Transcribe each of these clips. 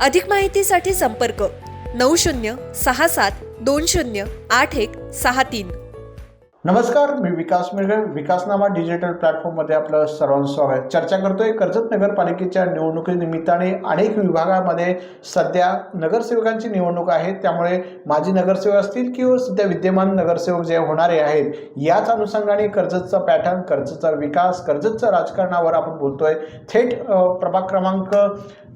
अधिक माहितीसाठी संपर्क नऊ शून्य सहा सात दोन शून्य आठ एक सहा तीन. नमस्कार मी विकास मिरगळ विकासनामा डिजिटल प्लॅटफॉर्ममध्ये आपलं सर्वांचं स्वागत. चर्चा करतोय कर्जत नगरपालिकेच्या निवडणुकीनिमित्ताने अनेक विभागामध्ये सध्या नगरसेवकांची निवडणूक आहे. त्यामुळे माजी नगरसेवक असतील किंवा सध्या विद्यमान नगरसेवक जे होणारे आहेत याच अनुषंगाने कर्जतचा पॅटर्न कर्जतचा विकास कर्जतच्या राजकारणावर आपण बोलतोय. थेट प्रभाग क्रमांक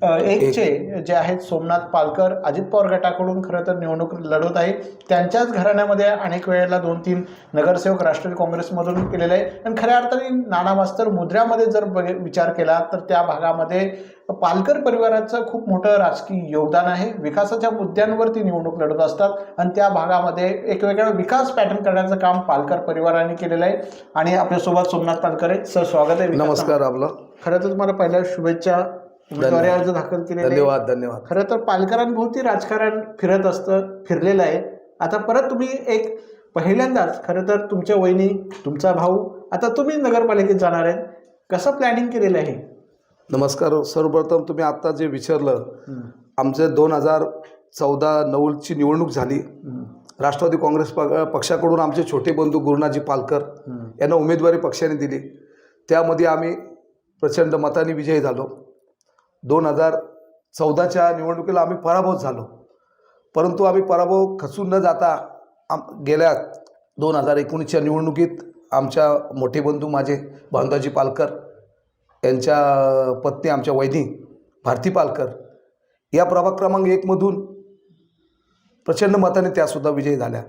एकचे जे आहेत सोमनाथ पालकर अजित पवार गटाकडून खरं तर निवडणूक लढवत आहे. त्यांच्याच घराण्यामध्ये अनेक वेळेला दोन तीन नगर नगरसेवक राष्ट्रवादी काँग्रेसमधून केलेले आहे आणि खऱ्या अर्थाने नाना मास्तर मुद्र्यामध्ये जर बघ- विचार केला तर त्या भागामध्ये पालकर परिवाराचं खूप मोठं राजकीय योगदान आहे. विकासाच्या मुद्द्यांवरती निवडणूक लढत असतात. आणि त्या भागामध्ये एक वेगळा विकास पॅटर्न करण्याचं काम पालकर परिवाराने केलेलं आहे. आणि आपल्यासोबत सोमनाथ पालकर आहे सर स्वागत आहे. नमस्कार आपलं. खरं तर तुम्हाला पहिल्या शुभेच्छा उमेदवारी अर्ज दाखल आहे. धन्यवाद धन्यवाद. खरं तर पालकरांभोवती राजकारण फिरत असतं फिरलेलं आहे. आता परत तुम्ही एक पहिल्यांदाच खरं तर तुमच्या वहिनी तुमचा भाऊ आता तुम्ही नगरपालिकेत जाणार आहेत. कसं प्लॅनिंग केलेलं आहे? नमस्कार सर्वप्रथम तुम्ही आत्ता जे विचारलं आमचे दोन हजार चौदा नऊची निवडणूक झाली. राष्ट्रवादी काँग्रेस पक्षाकडून आमचे छोटे बंधू गुरुनाजी पालकर यांना उमेदवारी पक्षाने दिली. त्यामध्ये आम्ही प्रचंड मताने विजयी झालो. दोन हजार चौदाच्या निवडणुकीला आम्ही पराभूत झालो. परंतु आम्ही पराभव खचून न जाता आम गेल्या दोन हजार एकोणीसच्या निवडणुकीत आमच्या मोठे बंधू माझे भावंदाजी पालकर यांच्या पत्नी आमच्या वैनी भारती पालकर या प्रभाग क्रमांक एकमधून प्रचंड मताने त्यासुद्धा विजयी झाल्या.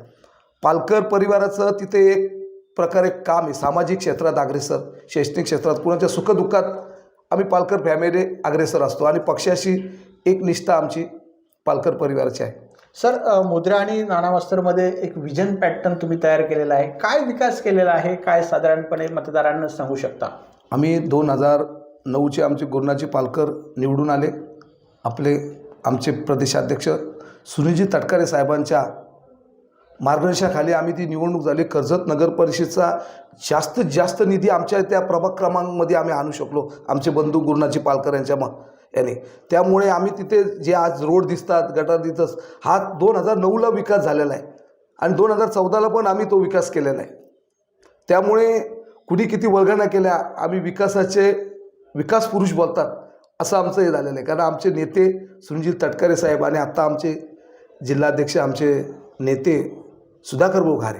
पालकर परिवाराचं तिथे एक प्रकारे काम आहे सामाजिक क्षेत्रात अग्रेसर शैक्षणिक क्षेत्रात कुणाच्या सुखदुःखात आम्ही पालकर फॅमिली अग्रेसर असतो आणि पक्षाशी एक निष्ठा आमची पालकर परिवाराची आहे. सर मुद्रा आणि नाना एक विजन पॅटर्न तुम्ही तयार केलेला आहे. काय विकास केलेला आहे? काय साधारणपणे मतदारांना सांगू शकता? आम्ही दोन हजार नऊचे आमचे गुरुनाजी पालकर निवडून आले. आपले आमचे प्रदेशाध्यक्ष सुनीलजी तटकरे साहेबांच्या मार्गदर्शनाखाली आम्ही ती निवडणूक झाली. कर्जत नगर परिषदचा जास्तीत जास्त निधी आमच्या त्या प्रभाग क्रमांकमध्ये आम्ही आणू शकलो. आमचे बंधू गुरुनाजी पालकर यांच्या म याने. त्यामुळे आम्ही तिथे जे आज रोड दिसतात गटार दिसतात हा दोन हजार नऊला विकास झालेला आहे. आणि दोन हजार चौदाला पण आम्ही तो विकास केलेला आहे. त्यामुळे कुणी किती वर्गणा केल्या आम्ही विकासाचे विकास पुरुष बोलतात असं आमचं हे झालेलं आहे. कारण आमचे नेते सुनील तटकरे साहेब आणि आत्ता आमचे जिल्हाध्यक्ष आमचे नेते सुधाकर भाऊ घारे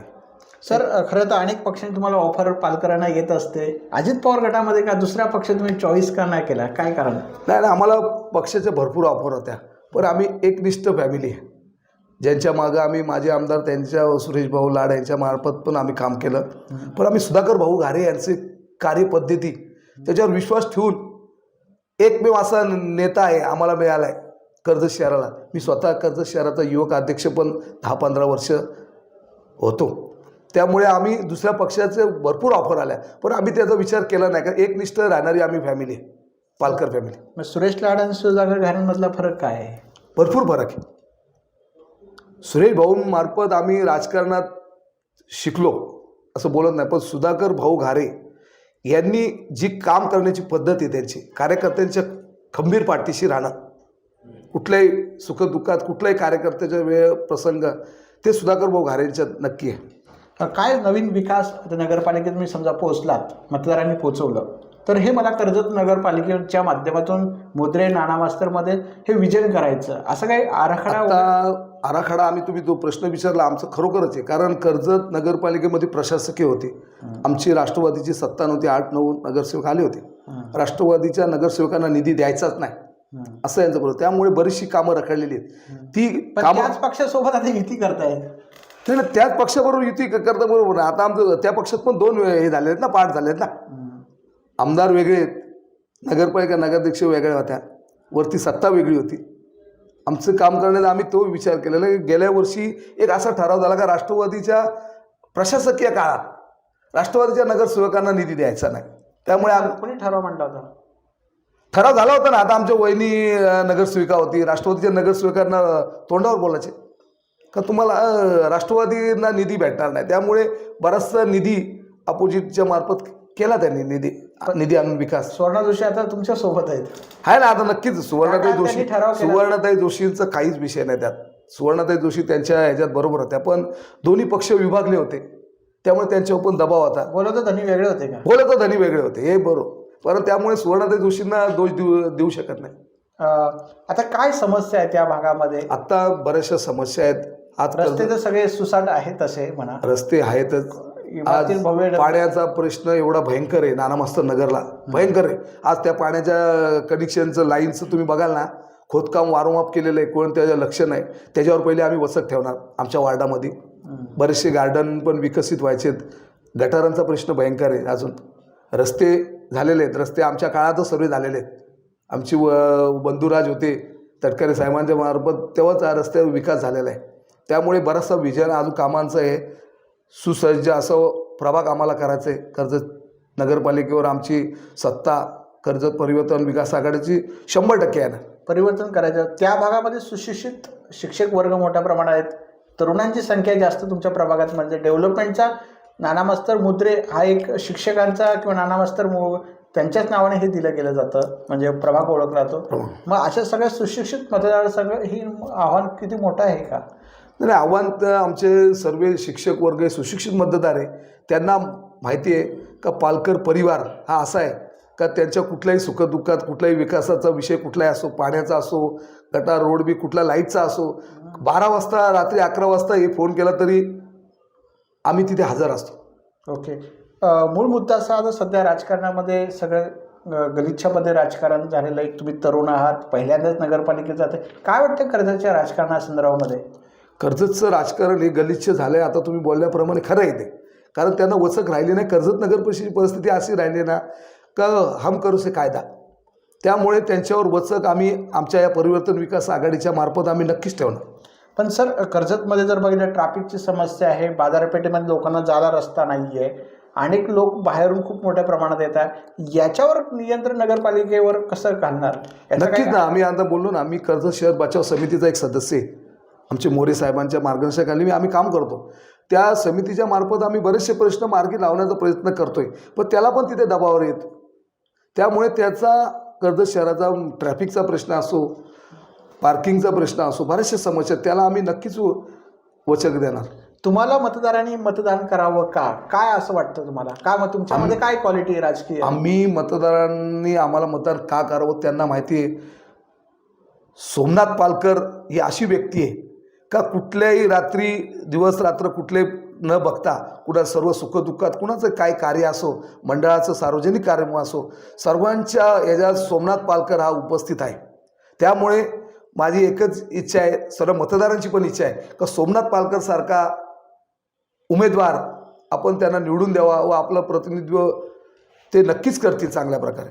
सर खरं तर अनेक पक्षांनी तुम्हाला ऑफर पालकरांना येत असते. अजित पवार गटामध्ये का दुसऱ्या पक्ष तुम्ही चॉईस का नाही केला? काय कारण? नाही नाही आम्हाला पक्षाच्या भरपूर ऑफर होत्या. पण आम्ही एकनिष्ठ फॅमिली आहे. ज्यांच्या मागं आम्ही माझे आमदार त्यांच्या सुरेश भाऊ लाड यांच्या मार्फत पण आम्ही काम केलं. पण आम्ही सुधाकर भाऊ घारे यांची कार्यपद्धती त्याच्यावर विश्वास ठेवून एकमेव असा नेता आहे आम्हाला मिळाला आहे कर्जत शहराला. मी स्वतः कर्जत शहराचा युवक अध्यक्ष पण दहा पंधरा वर्ष होतो. त्यामुळे आम्ही दुसऱ्या पक्षाचे भरपूर ऑफर आल्या पण आम्ही त्याचा विचार केला नाही का एकनिष्ठ राहणारी आम्ही फॅमिली आहे पालकर फॅमिली मग सुरेश लाड आणि सुधाकर घरांमधला फरक काय आहे? भरपूर फरक आहे. सुरेश भाऊंमार्फत आम्ही राजकारणात शिकलो असं बोलत नाही पण सुधाकर भाऊ घारे यांनी जी काम करण्याची पद्धत आहे त्यांची कार्यकर्त्यांच्या खंबीर पाठीशी राहणं. कुठल्याही सुखदुःखात कुठल्याही कार्यकर्त्याच्या वेळ प्रसंग ते सुधाकर भाऊ घारे यांच्यात नक्की आहे. अ, काय नवीन विकास नगरपालिकेत मी समजा पोहोचलात मतदारांनी पोहोचवलं तर हे मला कर्जत नगरपालिकेच्या माध्यमातून मुद्रे नाना मास्तरमध्ये हे विजन करायचं असं काही आराखडा आराखडा आम्ही तुम्ही तो प्रश्न विचारला आमचं खरोखरच आहे कारण कर्जत नगरपालिकेमध्ये प्रशासकीय होते. आमची राष्ट्रवादीची सत्ता नव्हती आठ नऊ नगरसेवक आले होते. राष्ट्रवादीच्या नगरसेवकांना निधी द्यायचाच नाही. असं यांचं बरोबर त्यामुळे बरीचशी कामं रखडलेली आहेत. ती त्याच पक्षासोबत आता युती करतायत. ना त्याच पक्षाबरोबर युती करता बरोबर. आता आमचं त्या पक्षात पण दोन हे झाले आहेत ना पाठ झाले आहेत ना. आमदार वेगळे आहेत. नगरपालिका नगराध्यक्ष वेगळ्या होत्या. वरती सत्ता वेगळी होती. आमचं काम करण्याचा आम्ही तो विचार केलेला की गेल्या वर्षी एक असा ठराव झाला का राष्ट्रवादीच्या प्रशासकीय काळात राष्ट्रवादीच्या नगरसेवकांना निधी द्यायचा नाही. त्यामुळे आम कोणी ठराव मांडला होता? ठराव झाला होता ना. आता आमच्या वहिनी नगरसेविका होती. राष्ट्रवादीच्या नगरसेवकांना तोंडावर बोलायचे. का तुम्हाला राष्ट्रवादींना निधी भेटणार नाही. त्यामुळे बराचसा निधी अपोजिटच्या मार्फत केला त्यांनी निधी निधी आणून विकास. सुवर्णा जोशी आता तुमच्यासोबत आहेत. आहे ना आता नक्कीच सुवर्णाताई जोशी. सुवर्णाताई जोशींचा काहीच विषय नाही त्यात. सुवर्णाताई जोशी त्यांच्या ह्याच्यात बरोबर होत्या पण दोन्ही पक्ष विभागले होते. त्यामुळे त्यांच्यावर पण दबाव होता. बोलत धनी वेगळे होते का? बोलत धनी वेगळे होते. हे बरोबर. पण त्यामुळे सुवर्णाताई जोशींना दोष देऊ देऊ शकत नाही. आता काय समस्या आहे त्या भागामध्ये? आता बऱ्याचशा समस्या आहेत. आज रस्ते तर सगळे सुसाट आहेत तसे म्हणा. रस्ते आहेतच. आज पाण्याचा प्रश्न एवढा भयंकर आहे नाना मास्तर नगरला. भयंकर आहे. आज त्या पाण्याच्या कनेक्शनचं लाईनचं तुम्ही बघाल ना खोदकाम वारंवार केलेलं आहे कोण त्याचं लक्ष नाही. त्याच्यावर पहिले आम्ही वसत ठेवणार आमच्या वार्डामध्ये. बरेचसे गार्डन पण विकसित व्हायचेत गटारांचा प्रश्न भयंकर आहे अजून. रस्ते झालेले आहेत. रस्ते आमच्या काळातच सर्व झालेले आहेत. आमची व बंधुराज होते तटकरे साहेबांच्या मार्फत तेव्हाच हा रस्त्यावर विकास झालेला आहे. त्यामुळे बराचसा विजन अजून कामांचं आहे. सुसज्ज असं प्रभाग आम्हाला करायचं आहे. कर्जत नगरपालिकेवर आमची सत्ता कर्जत परिवर्तन विकास आघाडीची शंभर टक्के आहे ना. परिवर्तन करायचं. त्या भागामध्ये सुशिक्षित शिक्षक वर्ग मोठ्या प्रमाणात आहेत. तरुणांची संख्या जास्त तुमच्या प्रभागात म्हणजे डेव्हलपमेंटचा नाना मास्तर मुद्रे हा एक शिक्षकांचा किंवा नाना मास्तर मु त्यांच्याच नावाने हे दिलं गेलं जातं म्हणजे प्रभाग ओळखला जातो. मग अशा सगळ्या सुशिक्षित मतदार सगळं ही आव्हान किती मोठं आहे का? नाही आव्हान तर आमचे सर्व शिक्षक वर्ग सुशिक्षित मतदार आहे. त्यांना माहिती आहे का पालकर परिवार हा असा आहे का त्यांच्या कुठल्याही सुखदुःखात कुठल्याही विकासाचा विषय कुठलाही असो पाण्याचा असो गटार रोड बी कुठला लाईटचा असो बारा वाजता रात्री अकरा वाजता हे फोन केला तरी आम्ही तिथे हजर असतो. ओके. मूळ मुद्दा असा आता सध्या राजकारणामध्ये सगळं गलिच्छामध्ये राजकारण झालेलं आहे. तुम्ही तरुण आहात पहिल्यांदाच नगरपालिकेत जाते काय वाटतं कर्जाच्या राजकारणासंदर्भामध्ये? कर्जतचं राजकारण हे गलिच्छ झालं आहे आता तुम्ही बोलल्याप्रमाणे खरं आहे ते. कारण त्यांना वचक राहिली नाही. कर्जत नगर परिषदेची परिस्थिती अशी राहिली ना का हम करू से कायदा? त्यामुळे त्यांच्यावर वचक आम्ही आमच्या या परिवर्तन विकास आघाडीच्या मार्फत आम्ही नक्कीच ठेवणार. पण सर कर्जतमध्ये जर बघितलं ट्रॅफिकची समस्या आहे. बाजारपेठेमध्ये लोकांना जायला रस्ता नाही आहे अनेक लोक बाहेरून खूप मोठ्या प्रमाणात येतात. याच्यावर नियंत्रण नगरपालिकेवर कसं घालणार? नक्कीच ना. आम्ही आता बोललो ना आम्ही कर्जत शहर बचाव समितीचा एक सदस्य आहे. आमचे मोरे साहेबांच्या मार्गदर्शनाखाली आम्ही काम करतो. त्या समितीच्या मार्फत आम्ही बरेचसे प्रश्न मार्गी लावण्याचा प्रयत्न करतोय. पण त्याला पण तिथे दबावर येतो त्यामुळे त्याचा कर्जत शहराचा ट्रॅफिकचा प्रश्न असो पार्किंगचा प्रश्न असो बऱ्याचशा समस्या आहेत. त्याला आम्ही नक्कीच वचक देणार. तुम्हाला मतदारांनी मतदान करावं का? काय असं वाटतं तुम्हाला? का मग तुमच्यामध्ये काय क्वालिटी राजकीय? आम्ही मतदारांनी आम्हाला मतदान का करावं त्यांना माहिती आहे. सोमनाथ पालकर ही अशी व्यक्ती आहे का कुठल्याही रात्री दिवस रात्र कुठले न बघता कुणा सर्व सुखदुःखात कुणाचं काय कार्य असो मंडळाचं सार्वजनिक कार्यक्रम असो सर्वांच्या याच्यात सोमनाथ पालकर हा उपस्थित आहे. त्यामुळे माझी एकच इच्छा आहे सर्व मतदारांची पण इच्छा आहे का सोमनाथ पालकरसारखा उमेदवार आपण त्यांना निवडून द्यावा व आपलं प्रतिनिधित्व ते नक्कीच करतील चांगल्या प्रकारे.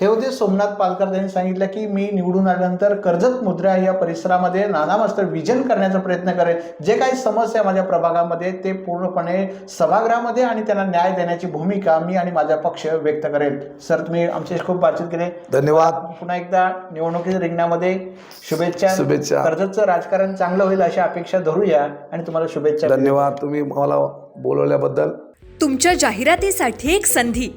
हे होते सोमनाथ पालकर. त्यांनी सांगितलं की मी निवडून आल्यानंतर कर्जत मुद्रा या परिसरामध्ये नाना मास्तर विजन करण्याचा प्रयत्न करेल जे काही समस्या माझ्या प्रभागामध्ये ते पूर्णपणे सभागृहामध्ये आणि त्यांना न्याय देण्याची भूमिका मी आणि माझा पक्ष व्यक्त करेल सर तुम्ही आमच्याशी खूप बातचीत केली. धन्यवाद. पुन्हा एकदा निवडणुकीच्या रिंगणामध्ये शुभेच्छा. शुभेच्छा. कर्जतचं राजकारण चांगलं होईल अशी अपेक्षा धरूया आणि तुम्हाला शुभेच्छा धन्यवाद. तुम्ही मला बोलवल्याबद्दल. तुमच्या जाहिरातीसाठी एक संधी.